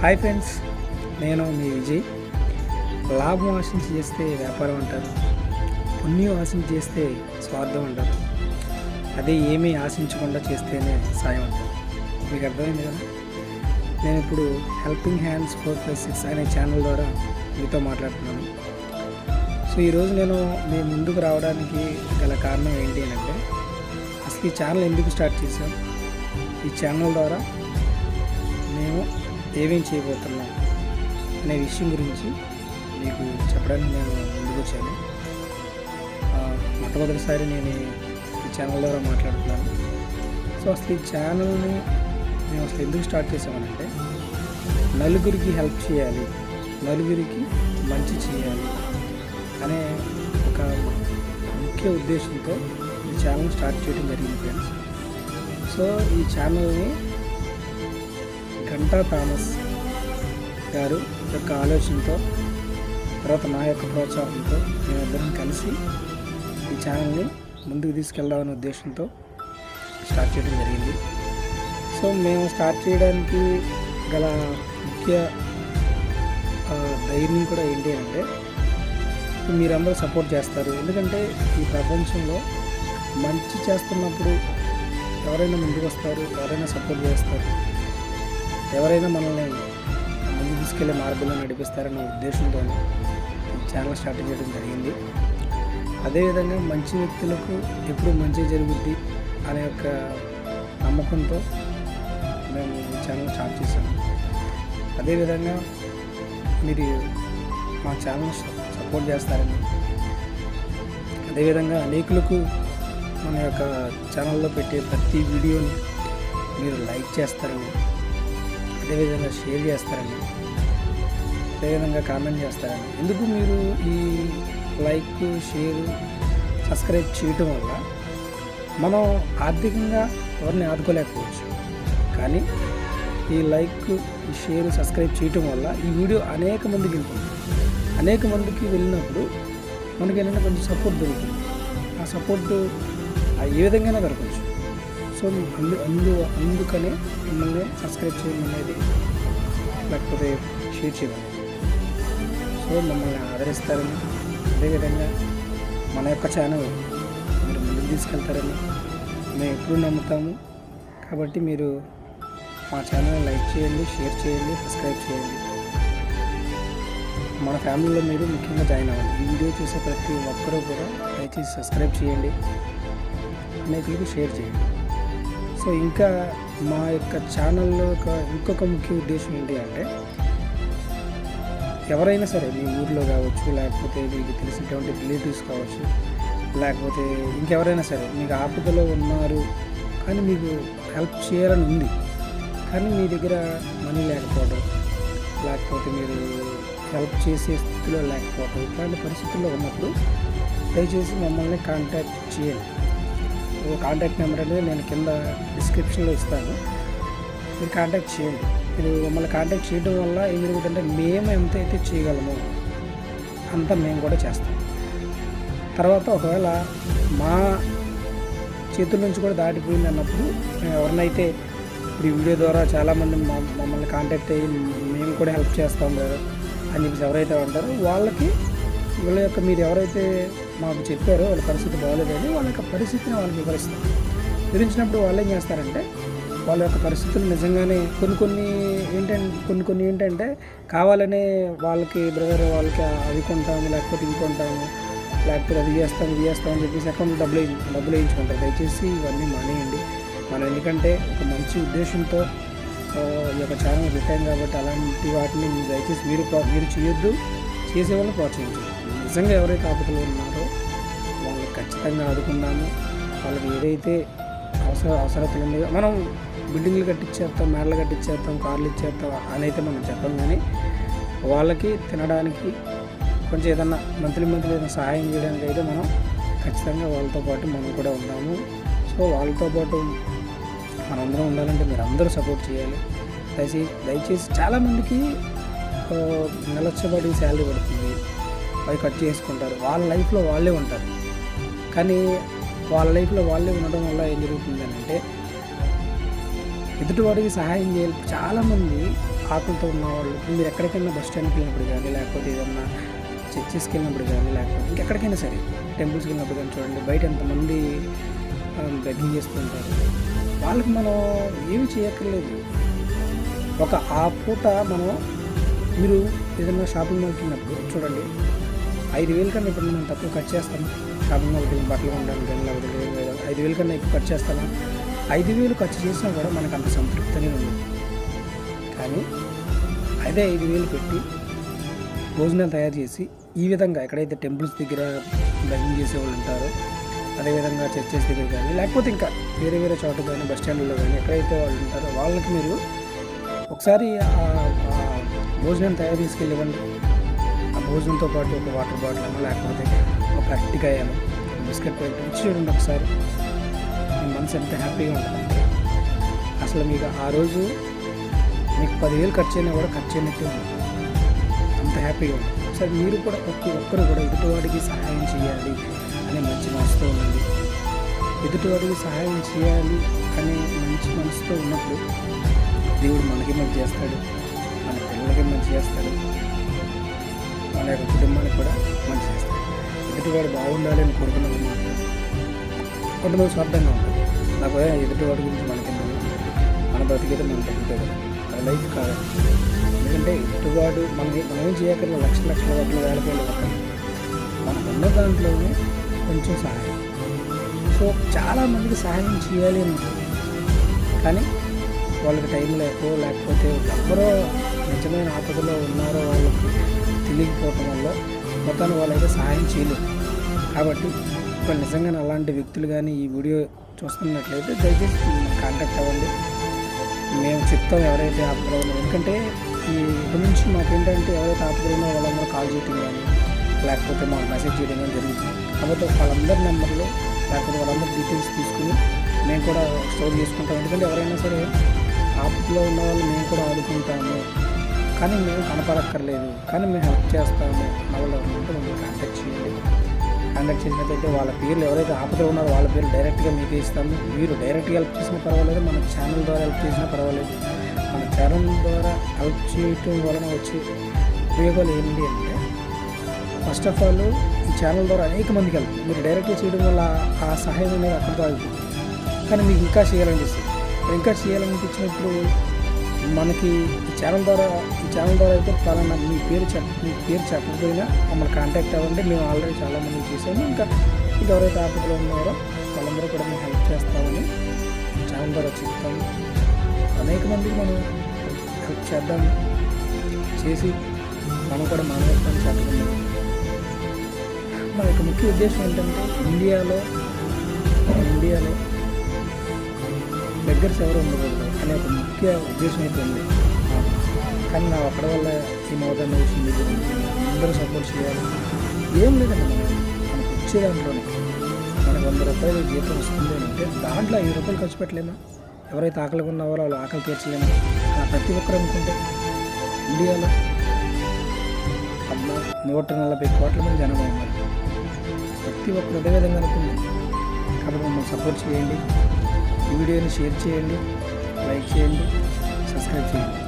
Hi friends నేను మీ విజయ్. లాభం ఆశించి చేస్తే వ్యాపారం అంటారు. పుణ్యం ఆశించి చేస్తే స్వార్థం అంటారు. అదే ఏమీ ఆశించకుండా చేస్తేనే సాయం అంటారు. మీకు అర్థమైంది కదా? నేను ఇప్పుడు helping hands four five six అనే ఛానల్ ద్వారా మీతో మాట్లాడుతున్నాను. సో ఈరోజు నేను మీ ముందుకు రావడానికి గల కారణం ఏంటి అని అంటే అసలు ఈ ఛానల్ ఎందుకు స్టార్ట్ చేశాం? ఈ ఛానల్ ద్వారా మేము ఏమేం చేయబోతున్నాం అనే విషయం గురించి మీకు చెప్పడానికి నేను ముందుకు వచ్చాను. మొట్టమొదటిసారి నేను ఈ ఛానల్ ద్వారా మాట్లాడుతున్నాను. సో అసలు ఈ ఛానల్ని మేము అసలు ఎందుకు స్టార్ట్ చేసామనంటే నలుగురికి హెల్ప్ చేయాలి నలుగురికి మంచి చేయాలి అనే ఒక ముఖ్య ఉద్దేశంతో ఈ ఛానల్ స్టార్ట్ చేయడం జరిగింది ఫ్రెండ్స్. సో ఈ ఛానల్ని గంటా థామస్ గారు యొక్క ఆలోచనతో తర్వాత నా యొక్క ప్రోత్సాహంతో మేమిద్దరం కలిసి ఈ ఛానల్ని ముందుకు తీసుకెళ్దామనే ఉద్దేశంతో స్టార్ట్ చేయడం జరిగింది. సో మేము స్టార్ట్ చేయడానికి గల ముఖ్య ధైర్యం కూడా ఏంటి అంటే మీరందరూ సపోర్ట్ చేస్తారు. ఎందుకంటే ఈ ప్రపంచంలో మంచి చేస్తున్నప్పుడు ఎవరైనా ముందుకు వస్తారు ఎవరైనా సపోర్ట్ చేస్తారు. ఎవరైనా మనల్ని ముందు తీసుకెళ్ళే మార్గంలో నడిపిస్తారనే ఉద్దేశంతో ఈ ఛానల్ స్టార్ట్ చేయడం జరిగింది. అదేవిధంగా మంచి వ్యక్తులకు ఎప్పుడు మంచి జరుగుద్ది అనే యొక్క నమ్మకంతో మేము ఈ ఛానల్ స్టార్ట్ చేశాము. అదేవిధంగా మీరు మా ఛానల్ సపోర్ట్ చేస్తారని అదేవిధంగా అనేకులకు మన యొక్క ఛానల్లో పెట్టే ప్రతి వీడియోని మీరు లైక్ చేస్తారని అదేవిధంగా షేర్ చేస్తారని అదేవిధంగా కామెంట్ చేస్తారని. ఎందుకు మీరు ఈ లైక్ షేర్ సబ్స్క్రైబ్ చేయటం వల్ల మనం ఆర్థికంగా ఎవరిని ఆదుకోలేకపోవచ్చు. కానీ ఈ లైక్ ఈ షేర్ సబ్స్క్రైబ్ చేయటం వల్ల ఈ వీడియో అనేక మందికి వెళ్తుంది. అనేక మందికి వెళ్ళినప్పుడు మనకి ఏంటంటే కొంచెం సపోర్ట్ దొరుకుతుంది. ఆ సపోర్ట్ ఏ విధంగా దొరకవచ్చు. సో అందు అందు అందుకనే మిమ్మల్ని సబ్స్క్రైబ్ చేయడం అనేది. లేకపోతే షేర్ చేయడం. సో మమ్మల్ని ఆదరిస్తారని అదేవిధంగా మన యొక్క ఛానల్ మీరు ముందుకు తీసుకెళ్తారని మేము ఎప్పుడు నమ్ముతాము. కాబట్టి మీరు మా ఛానల్ లైక్ చేయండి షేర్ చేయండి సబ్స్క్రైబ్ చేయండి. మన ఫ్యామిలీలో మీరు ముఖ్యంగా జాయిన్ అవ్వండి. ఈ వీడియో చూసే ప్రతి ఒక్కరూ కూడా దయచేసి సబ్స్క్రైబ్ చేయండి. అనేకులకు షేర్ చేయండి. సో ఇంకా మా యొక్క ఛానల్లో ఒక ఇంకొక ముఖ్య ఉద్దేశం ఏంటి అంటే ఎవరైనా సరే మీ ఊర్లో కావచ్చు లేకపోతే మీకు తెలిసినటువంటి రిలేటివ్స్ కావచ్చు లేకపోతే ఇంకెవరైనా సరే మీకు ఆపదలో ఉన్నారు కానీ మీకు హెల్ప్ చేయాలని ఉంది కానీ మీ దగ్గర మనీ లేకపోవడం లేకపోతే మీరు హెల్ప్ చేసే స్థితిలో లేకపోవడం ఇట్లాంటి పరిస్థితుల్లో ఉన్నప్పుడు దయచేసి మమ్మల్ని కాంటాక్ట్ చేయండి. కాంటాక్ట్ నెంబర్ అనేది నేను కింద డిస్క్రిప్షన్లో ఇస్తాను. మీరు కాంటాక్ట్ చేయండి. మీరు మమ్మల్ని కాంటాక్ట్ చేయడం వల్ల ఏం జరుగుతుందంటే మేము ఎంత అయితే చేయగలమో అంత మేము కూడా చేస్తాం. తర్వాత ఒకవేళ మా చేతుల నుంచి కూడా దాటిపోయింది అన్నప్పుడు మేము ఎవరినైతే ఇప్పుడు ఈ వీడియో ద్వారా చాలామంది మమ్మల్ని కాంటాక్ట్ అయ్యి మేము కూడా హెల్ప్ చేస్తాం కదా అని చెప్పేసి ఎవరైతే ఉంటారో వాళ్ళకి వీళ్ళ యొక్క మీరు ఎవరైతే మాకు చెప్పారు వాళ్ళ పరిస్థితి బాగోలేదని వాళ్ళ యొక్క పరిస్థితిని వాళ్ళు వివరిస్తారు. వివరించినప్పుడు వాళ్ళు ఏం చేస్తారంటే వాళ్ళ యొక్క పరిస్థితులు నిజంగానే కొన్ని కొన్ని ఏంటంటే కొన్ని కొన్ని ఏంటంటే కావాలనే వాళ్ళకి బ్రదర్ వాళ్ళకి అది కొంటాము లేకపోతే ఇవి కొంటాము లేకపోతే అది చేస్తాం ఇది చేస్తాం అని చెప్పేసి అకౌంట్ డబ్బులు డబ్బులు వేయించుకుంటారు. దయచేసి ఇవన్నీ మానేయండి. మనం ఎందుకంటే ఒక మంచి ఉద్దేశంతో ఈ యొక్క ఛానల్ పెట్టాం కాబట్టి అలాంటి వాటిని మీరు దయచేసి మీరు మీరు చేయొద్దు. చేసే వాళ్ళని ప్రోత్సహించండి. నిజంగా ఎవరైతే ఆపదలు ఉన్నారో ఖచ్చితంగా ఆదుకున్నాము వాళ్ళకి ఏదైతే అవసర అవసరతలు ఉన్నాయో మనం బిల్డింగ్లు కట్టించేస్తాం మేడలు కట్టించేస్తాం కార్లు ఇచ్చేస్తాం అని అయితే మనం చెప్పం కానీ వాళ్ళకి తినడానికి కొంచెం ఏదన్నా మంత్లీ మంత్లీ ఏదైనా సహాయం చేయడానికి అయితే మనం ఖచ్చితంగా వాళ్ళతో పాటు మనం కూడా ఉన్నాము. సో వాళ్ళతో పాటు మనందరం ఉండాలంటే మీరు అందరూ సపోర్ట్ చేయాలి. దయచేసి దయచేసి చాలామందికి ఆ, నెలచ్చబడి శాలరీ పడుతుంది. అవి కట్ చేసుకుంటారు. వాళ్ళ లైఫ్లో వాళ్ళే ఉంటారు. కానీ వాళ్ళ లైఫ్లో వాళ్ళే ఉండడం వల్ల ఏం జరుగుతుంది అని అంటే ఎదుటివాడికి సహాయం చేయాలి. చాలామంది ఆకలితో ఉన్నవాళ్ళు మీరు ఎక్కడికైనా బస్ స్టాండ్కి వెళ్ళినప్పుడు కానీ లేకపోతే ఏదన్నా చర్చెస్కి వెళ్ళినప్పుడు కానీ లేకపోతే ఇంకెక్కడికైనా సరే టెంపుల్స్కి వెళ్ళినప్పుడు కానీ చూడండి బయట ఎంతమంది బెగ్గింగ్ చేస్తూ ఉంటారు వాళ్ళకి మనం ఏమి చేయక్కర్లేదు. ఒక ఆ పూట మనం మీరు ఏదైనా షాపింగ్ మాల్కి వెళ్ళినప్పుడు చూడండి ఐదు వేలు కన్నా ఇప్పుడు మనం తక్కువ ఖర్చు చేస్తాము? షాపింగ్ ఒకటి బట్టలు కొనడానికి కానీ లేకపోతే ఐదు వేలు కన్నా ఎక్కువ ఖర్చు చేస్తాము? ఐదు వేలు ఖర్చు చేసినా కూడా మనకు అంత సంతృప్తినే ఉంది కానీ అదే ఐదు వేలు పెట్టి భోజనాలు తయారు చేసి ఈ విధంగా ఎక్కడైతే టెంపుల్స్ దగ్గర భజన చేసే వాళ్ళు ఉంటారో అదేవిధంగా చర్చెస్ దగ్గర కానీ లేకపోతే ఇంకా వేరే వేరే చోట కానీ బస్ స్టాండ్లో కానీ ఎక్కడైతే వాళ్ళు ఉంటారో వాళ్ళకి మీరు ఒకసారి భోజనం తయారు చేసుకెళ్ళి ఇవ్వండి ఆ భోజనంతో పాటు ఒక వాటర్ బాటిల్ లేకపోతే కరెక్ట్గా అయ్యాను. బిస్కెట్ ప్యాకెట్ ఇచ్చి చూడండి ఒకసారి. మీ మనసు ఎంత హ్యాపీగా ఉంటుంది. అసలు మీకు ఆ రోజు మీకు పదివేలు ఖర్చు అయినా కూడా ఖర్చు అయినట్టు అంత హ్యాపీగా ఉంటుంది ఒకసారి మీరు కూడా ప్రతి ఒక్కరు కూడా ఎదుటివాడికి సహాయం చేయాలి అనే మంచి మనసుతో ఉండండి. ఎదుటివాడికి సహాయం చేయాలి అనే మంచి మనసుతో ఉన్నప్పుడు దేవుడు మనకి మంచి చేస్తాడు. మన పిల్లలకి మంచి చేస్తాడు. మన యొక్క కుటుంబానికి కూడా మంచి చేస్తాడు. ఎదుటివాడు బాగుండాలి అని కోరుకున్నది కొంతమంది స్వార్థంగా ఉంటుంది నాకు ఎదుటివాడి గురించి మనకి మన బ్రతికేది మనం బ్రతికేది అది లైఫ్ కాదు. ఎందుకంటే ఎదుటివాడు మనకి మనం ఏం చేయకుండా లక్షల లక్షల వడ్ల వేల వేల మనకు ఉన్న దాంట్లోనే కొంచెం సహాయం. సో చాలా మందికి సహాయం చేయాలి అని ఉంటుంది. కానీ వాళ్ళకి టైం లేకో లేకపోతే ఎవరో నిజమైన ఆపదలో ఉన్నారో వాళ్ళకి తెలియకపోవటం వల్ల మొత్తాన్ని వాళ్ళైతే సహాయం చేయలేదు. కాబట్టి ఇప్పుడు నిజంగా అలాంటి వ్యక్తులు కానీ ఈ వీడియో చూస్తున్నట్లయితే దయచేసి కాంటాక్ట్ అవ్వండి. మేము చెప్తాం ఎవరైతే ఆపదలో ఉన్నారో ఎందుకంటే ఈ ఇప్పటి నుంచి మాకేంటంటే ఎవరైతే ఆపదలో ఉన్నారో వాళ్ళందరూ కాల్ చేయటం కానీ లేకపోతే మాకు మెసేజ్ చేయడం కానీ జరుగుతుంది. కాబట్టి వాళ్ళందరి నెంబర్లు లేకపోతే వాళ్ళందరి డీటెయిల్స్ తీసుకుని మేము కూడా స్టోర్ చేసుకుంటాం. ఎందుకంటే ఎవరైనా సరే ఆపదలో ఉన్న వాళ్ళు మేము కూడా ఆదుకుంటాము. కానీ మేము కనపడక్కర్లేదు. కానీ మేము హెల్ప్ చేస్తాము. అన్న వాళ్ళు ఎవరైనా ఉంటే మమ్మల్ని కాంటాక్ట్ చేయండి. కాంటాక్ట్ చేసినట్లయితే వాళ్ళ పేర్లు ఎవరైతే ఆపదలో ఉన్నారో వాళ్ళ పేర్లు డైరెక్ట్గా మీకు ఇస్తాము. మీరు డైరెక్ట్గా హెల్ప్ చేసినా పర్వాలేదు మన ఛానల్ ద్వారా హెల్ప్ చేసినా పర్వాలేదు. మన ఛానల్ ద్వారా హెల్ప్ చేయటం వలన వచ్చే ఉపయోగాలు ఏంటి అంటే ఫస్ట్ ఆఫ్ ఆల్ ఈ ఛానల్ ద్వారా అనేక మందికి హెల్ప్ మీరు డైరెక్ట్గా చేయడం వల్ల ఆ సహాయం అనేది అక్కడితో ఆగిపోతుంది. కానీ మీకు ఇంకా చేయాలనిపిస్తుంది. ఇంకా చేయాలనిపించినప్పుడు మనకి ఈ ఛానల్ ద్వారా ఈ ఛానల్ ద్వారా అయితే పలానా మీ పేరు చెప్ మీ పేరు చెప్పకపోయినా మమ్మల్ని కాంటాక్ట్ అవ్వండి. మేము ఆల్రెడీ చాలామంది చేసాము. ఇంకా ఇంకా ఎవరైతే ఆపదలో ఉన్నారో వాళ్ళందరూ కూడా మేము హెల్ప్ చేస్తామని ఛానల్ ద్వారా చెప్తాము అనేక మందికి మనం హెల్ప్ చేద్దాం. చేసి మనం కూడా మానవత్వాన్ని చేద్దాం మన యొక్క ముఖ్య ఉద్దేశం ఏంటంటే ఇండియాలో ఇండియాలో దగ్గర ఎవరు ఉండకూడదు. అనే ఒక ముఖ్య ఉద్దేశం అయితే ఉంది కానీ నా ఒక్కడి వల్ల ఈ మోదన్న విషయం అందరూ సపోర్ట్ చేయాలి. ఏం లేదండి. మనం మనకు వచ్చే దాంట్లోనే మనకు వంద రూపాయలు జీతం వస్తుంది అని అంటే దాంట్లో ఐదు రూపాయలు ఖర్చు పెట్టలేమా? ఎవరైతే ఆకలి ఉన్నారో వాళ్ళు ఆకలి తీర్చలేమా? అలా ప్రతి ఒక్కరు అనుకుంటే ఇండియాలో పద్నా నూట నలభై కోట్ల మంది జనం ఉన్నారు. ప్రతి ఒక్కరు అదే విధంగా అనుకుంది కాబట్టి మమ్మల్ని సపోర్ట్ చేయండి. ఈ వీడియోని షేర్ చేయండి. లైక్ చేయండి సబ్స్క్రైబ్ చేయండి